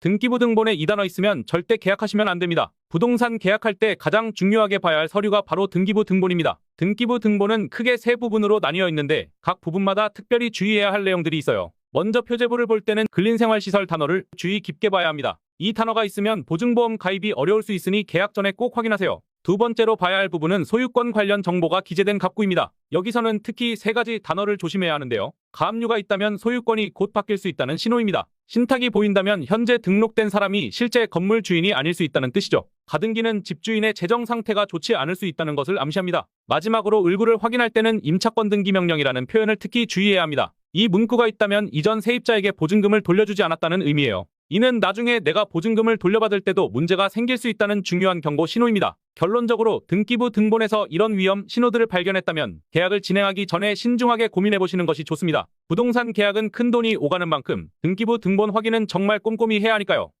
등기부 등본에 이 단어 있으면 절대 계약하시면 안 됩니다. 부동산 계약할 때 가장 중요하게 봐야 할 서류가 바로 등기부 등본입니다. 등기부 등본은 크게 세 부분으로 나뉘어 있는데 각 부분마다 특별히 주의해야 할 내용들이 있어요. 먼저 표제부를 볼 때는 근린생활시설 단어를 주의 깊게 봐야 합니다. 이 단어가 있으면 보증보험 가입이 어려울 수 있으니 계약 전에 꼭 확인하세요. 두 번째로 봐야 할 부분은 소유권 관련 정보가 기재된 갑구입니다. 여기서는 특히 세 가지 단어를 조심해야 하는데요. 가압류가 있다면 소유권이 곧 바뀔 수 있다는 신호입니다. 신탁이 보인다면 현재 등록된 사람이 실제 건물 주인이 아닐 수 있다는 뜻이죠. 가등기는 집주인의 재정 상태가 좋지 않을 수 있다는 것을 암시합니다. 마지막으로 을구를 확인할 때는 임차권 등기 명령이라는 표현을 특히 주의해야 합니다. 이 문구가 있다면 이전 세입자에게 보증금을 돌려주지 않았다는 의미예요. 이는 나중에 내가 보증금을 돌려받을 때도 문제가 생길 수 있다는 중요한 경고 신호입니다. 결론적으로 등기부 등본에서 이런 위험 신호들을 발견했다면 계약을 진행하기 전에 신중하게 고민해 보시는 것이 좋습니다. 부동산 계약은 큰 돈이 오가는 만큼 등기부 등본 확인은 정말 꼼꼼히 해야 하니까요.